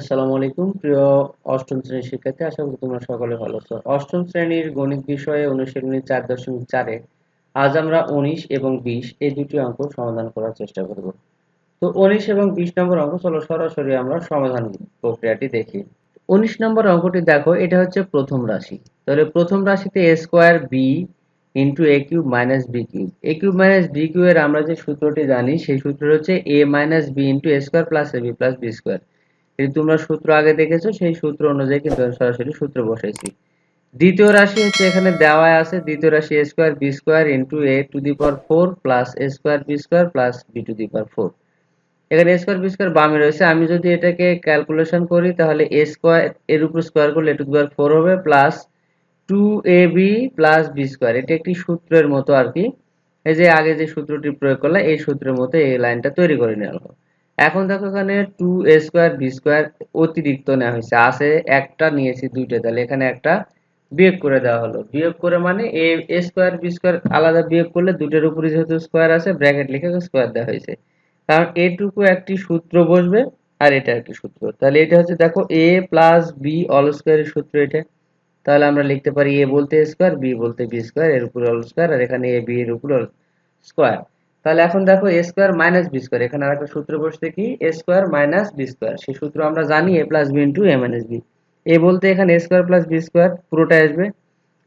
আসসালামু আলাইকুম। প্রিয় অষ্টম শ্রেণির শিক্ষার্থী, আশা করি তোমরা সকলে ভালো আছো। অষ্টম শ্রেণির গণিত বিষয়ে অনুশীলনী চার দশমিক চারে আজ আমরা উনিশ এবং বিশ এই দুটি অঙ্ক সমাধান করার চেষ্টা করব। তো উনিশ এবং বিশ নম্বর অঙ্ক, চলো সরাসরি আমরা সমাধান প্রক্রিয়াটি দেখি। উনিশ নম্বর অঙ্কটি দেখো, এটা হচ্ছে প্রথম রাশি। তাহলে প্রথম রাশিতে A square B into A cube minus B cube A cube minus B cube এর আমরা যে সূত্রটি জানি, সেই সূত্র হচ্ছে A minus B into A square plus A B plus B square যদি তোমরা সূত্র আগে দেখেছ, সেই সূত্র অনুযায়ী কিন্তু সরাসরি সূত্র বসাইছি। দ্বিতীয় রাশি হচ্ছে এখানে দেওয়া আছে, দ্বিতীয় রাশি A square B square into A to the power four plus A square B square plus B to the power four এখানে এ স্কোয়ার বি স্কোয়ার বামে রয়েছে। আমি যদি এটাকে ক্যালকুলেশন করি, তাহলে এ স্কোয়ার এর উপর স্কোয়ার করলে টু দি পাওয়ার ফোর হবে plus two A B plus B square এটি একটি সূত্রের মতো আর কি। এই যে আগে যে সূত্রটি প্রয়োগ করলে এই সূত্রের মতো এই লাইনটা তৈরি করে নেওয়া হলো। এখন দেখো এখানে two A square B square অতিরিক্ত নেওয়া হয়েছে। আছে একটা নিয়েছি দুইটা, তাহলে এখানে একটা বিয়োগ করে দেওয়া হলো। বিয়োগ করে মানে এ স্কোয়ার বি স্কোয়ার আলাদা বিয়োগ করলে দুটোর উপরে যেহেতু স্কোয়ার আছে ব্র্যাকেট লিখে স্কোয়ার দেওয়া হয়েছে। কারণ এটুকু একটি সূত্র বসবে আর এটা একটি সূত্র। তাহলে এটা হচ্ছে দেখো এ প্লাস বি অল স্কোয়ারের সূত্র এটা। তাহলে আমরা লিখতে পারি এ বলতে স্কোয়ার বি বলতে বি স্কোয়ার এর উপরে অল স্কোয়ার আর এখানে এ বি এর উপরে স্কোয়ার তাহলে এখন দেখো A square minus B square এখানে আরেকটা সূত্র বসছে কি? A square minus B square সেই সূত্র আমরা জানি A plus B into A minus B A বলতে এখানে A square plus B square পুরোটা আসবে,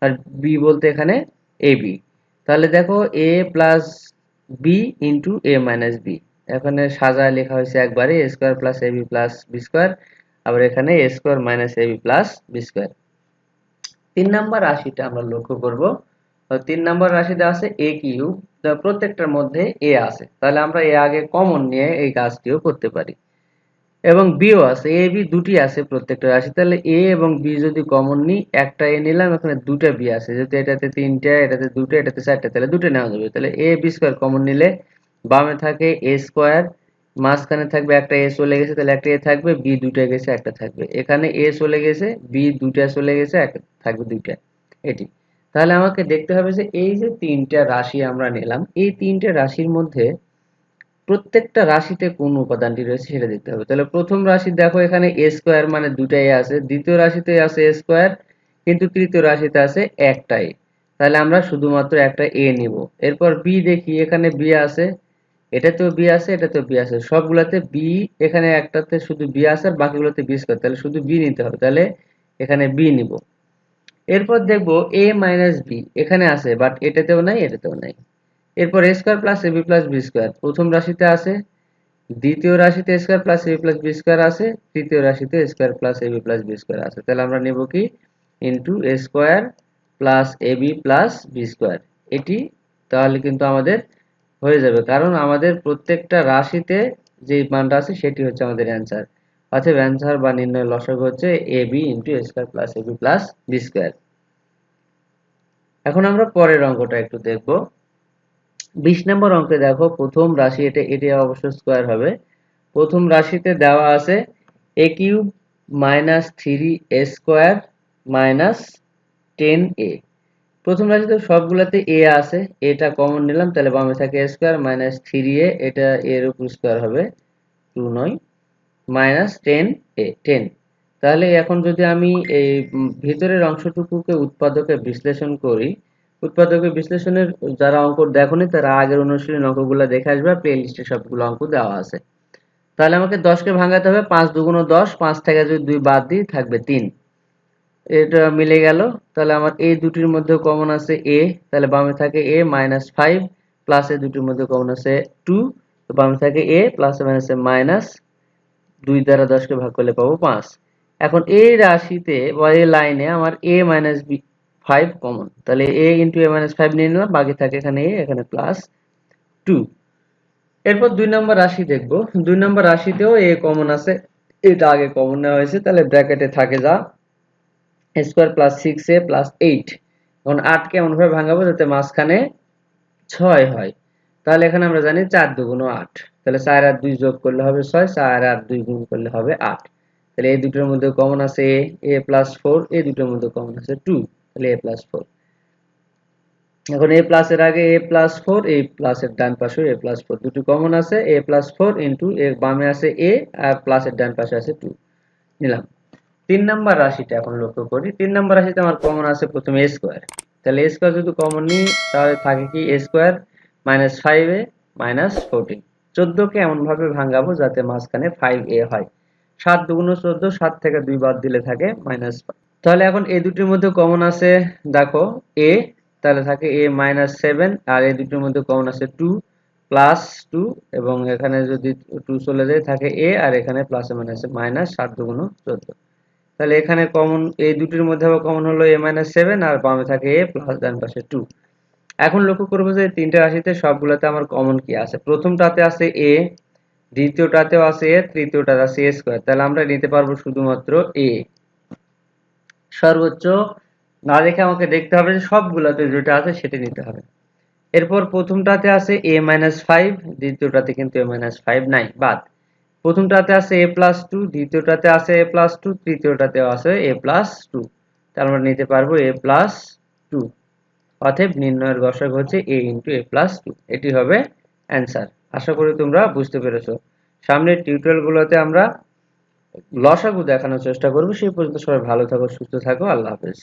আর বি বলতে এখানে এ বি তাহলে দেখো A plus B into A minus B এখানে সাজা লেখা হয়েছে একবারে A square plus A B plus B square আবার এখানে A square minus A B plus B square তিন নাম্বার রাশিটা আমরা লক্ষ্য করব। তিন নাম্বার রাশিতে আছে এ কিউব প্রত্যেকটার মধ্যে এ আছে। তাহলে আমরা এ আগে কমন নিয়ে এই কাজটিও করতে পারি। এবং বিও আছে। এ বি দুটি আছে প্রত্যেকটা রাশি। তাহলে এ এবং বি যদি কমন নিই, একটা এ নিলাম, এখানে দুটা বি আছে। যেহেতু এটাতে তিনটা, এটাতে দুটো, এটাতে চারটা, তাহলে দুটো নেওয়া যাবে। তাহলে এ বি স্কোয়ার কমন নিলে বামে থাকে এ স্কোয়ার মাঝখানে থাকবে একটা এ চলে গেছে, তাহলে একটা এ থাকবে বি দুটা গেছে, একটা থাকবে। এখানে এ চলে গেছে বি দুটা চলে গেছে, একটা থাকবে দুইটা। এটি। তাহলে আমাকে দেখতে হবে যে এই যে তিনটা রাশি আমরা নিলাম, এই তিনটা রাশির মধ্যে প্রত্যেকটা রাশিতে কোন উপাদানটি রয়েছে সেটা দেখতে হবে। তাহলে প্রথম রাশি দেখো এখানে এ স্কোয়ার মানে দুটাই আছে, দ্বিতীয় রাশিতে আছে এ স্কোয়ার কিন্তু তৃতীয় রাশিতে আছে একটাই। তাহলে আমরা শুধুমাত্র একটা এ নিব। এরপর বি দেখি, এখানে বি আছে, এটাতেও বি আছে, এটাতেও বি আছে। সবগুলাতে বি এখানে একটাতে শুধু বি আছে আর বাকিগুলোতে বি স্কোয়ার তাহলে শুধু বি নিতে হবে। তাহলে এখানে বি নিব। এরপর দেখব এ মাইনাস বি এখানে আছে বাট এটাতেও নাই এটাতেও নাই। এরপর A square plus A B plus B square প্রথম রাশিতে আছে, দ্বিতীয় রাশিতে square plus A B plus B square আছে, তৃতীয় রাশিতে square plus A B plus B square আছে। তাহলে আমরা নেব কি? Into A square plus A B plus B square এটি তাহলে কিন্তু আমাদের হয়ে যাবে, কারণ আমাদের প্রত্যেকটা রাশিতে যে মানটা আছে, সেটি হচ্ছে আমাদের অ্যান্সার অতএব অ্যান্সার বা নির্ণয় লসক হচ্ছে A B into square plus A B plus B square এখন আমরা পরের অঙ্কটা একটু দেখব। বিশ নম্বর অঙ্কে দেখো, প্রথম রাশি এটা, এটি অবশ্য স্কোয়ার হবে। প্রথম রাশিতে দেওয়া আছে A cube minus three A square minus ten A প্রথম রাশিতে সবগুলোতে এ আছে, এটা কমন নিলাম, তাহলে বামে থাকে A square minus three A এটা এর উপর স্কোয়ার হবে। টু নয়। মাইনাস টেন এ টেন তাহলে এখন যদি আমি এই ভিতরের অংশটুকুকে উৎপাদকে বিশ্লেষণ করি উৎপাদকের বিশ্লেষণের যারা অঙ্ক দেখনি তারা আগের অনুশীলন অঙ্কগুলো দেখে আসবে প্লে লিস্টে সবগুলো অঙ্ক দেওয়া আছে। তাহলে আমাকে দশকে ভাঙাতে হবে, পাঁচ দুগুণ দশ, পাঁচ থেকে যদি দুই বাদ দিই, থাকবে তিন। এটা মিলে গেল। তাহলে আমার এই দুটির মধ্যে কমন আছে এ তাহলে বামে থাকে A minus five plus A দুটির মধ্যে কমন আছে টু তো বামে থাকে এ প্লাস মাইনাসে মাইনাস দুই দ্বারা দশকে ভাগ করলে পাবো পাঁচ। এখন এই রাশিতে বা এই লাইনে আমার A minus B five common তাহলে A into A minus five নিয়ে নিলাম, বাকি থাকে এখানে এ এখানে প্লাস টু এরপর দুই নম্বর রাশি দেখব। দুই নম্বর রাশিতেও এ কমন আছে। এটা আগে কমন নেওয়া হয়েছে, তাহলে ব্র্যাকেটে থাকে যা square plus six A plus eight এখন আটকে এমনভাবে ভাঙাবো যাতে মাঝখানে ছয় হয়। তাহলে এখানে আমরা জানি চার দুগুণ আট। তাহলে চার আর দুই যোগ করলে হবে ছয়, চার আর দুই গুণ করলে হবে আট। তাহলে এই দুটোর মধ্যে কমন আছে এ এ প্লাস ফোর এই দুটোর মধ্যে কমন আছে টু তাহলে এ প্লাস ফোর এখন এ প্লাসের আগে এ প্লাস ফোর এই প্লাসের ডান পাশে এ প্লাস ফোর দুটো কমন আছে, এ প্লাস ফোর ইন্টু এর বামে আছে এ, আর প্লাসের ডান পাশে আছে টু নিলাম। তিন নাম্বার রাশিটা এখন লক্ষ্য করি। তিন নাম্বার রাশিতে আমার কমন আছে প্রথমে এ স্কোয়ার তাহলে এ স্কোয়ার যদি কমন নিই, তাহলে থাকে কি A square minus five A minus fourteen চোদ্দোকে এমনভাবে ভাঙাবো যাতে মাঝখানে ফাইভ এ হয়। সাত দুগুণ চোদ্দ, সাত থেকে দুই বাদ দিলে থাকে মাইনাস তাহলে এখন এই দুটির মধ্যে কমন আছে, দেখো এ তাহলে থাকে এ মাইনাস সেভেন আর এই দুটির মধ্যে কমন আছে টু প্লাস টু এবং এখানে যদি টু চলে যায়, থাকে এ আর এখানে প্লাসে মাইনাসে মাইনাস সাত দুগুণ চোদ্দ। তাহলে এখানে কমন এই দুটির মধ্যে আবার কমন হলো এ মাইনাস সেভেন আর বামে থাকে এ প্লাস ডান পাশে টু এখন লক্ষ্য করব যে তিনটা রাশিতে সবগুলোতে আমার কমন কি আছে? প্রথমটাতে আছে এ দ্বিতীয়টাতেও আছে এ তৃতীয়টাতে আছে এ স্কোয়ার তাহলে আমরা নিতে পারব শুধুমাত্র এ সর্বোচ্চ, না দেখে আমাকে দেখতে হবে যে সবগুলোতে যেটা আছে সেটা নিতে হবে। এরপর প্রথমটাতে আছে এ মাইনাস ফাইভ দ্বিতীয়টাতে কিন্তু এ মাইনাস ফাইভ নাই, বাদ। প্রথমটাতে আছে এ প্লাস টু দ্বিতীয়টাতে আছে এ প্লাস টু তৃতীয়টাতেও আছে এ প্লাস টু তাহলে আমরা নিতে পারব এ প্লাস টু অতএব নির্ণয়ের গসাগ হচ্ছে A into A plus two এটি হবে অ্যান্সার আশা করি তোমরা বুঝতে পেরেছ। সামনের টিউটোরিয়ালগুলোতে আমরা লসাগু দেখানোর চেষ্টা করব। সেই পর্যন্ত সবাই ভালো থাকো, সুস্থ থাকো। আল্লাহ হাফেজ।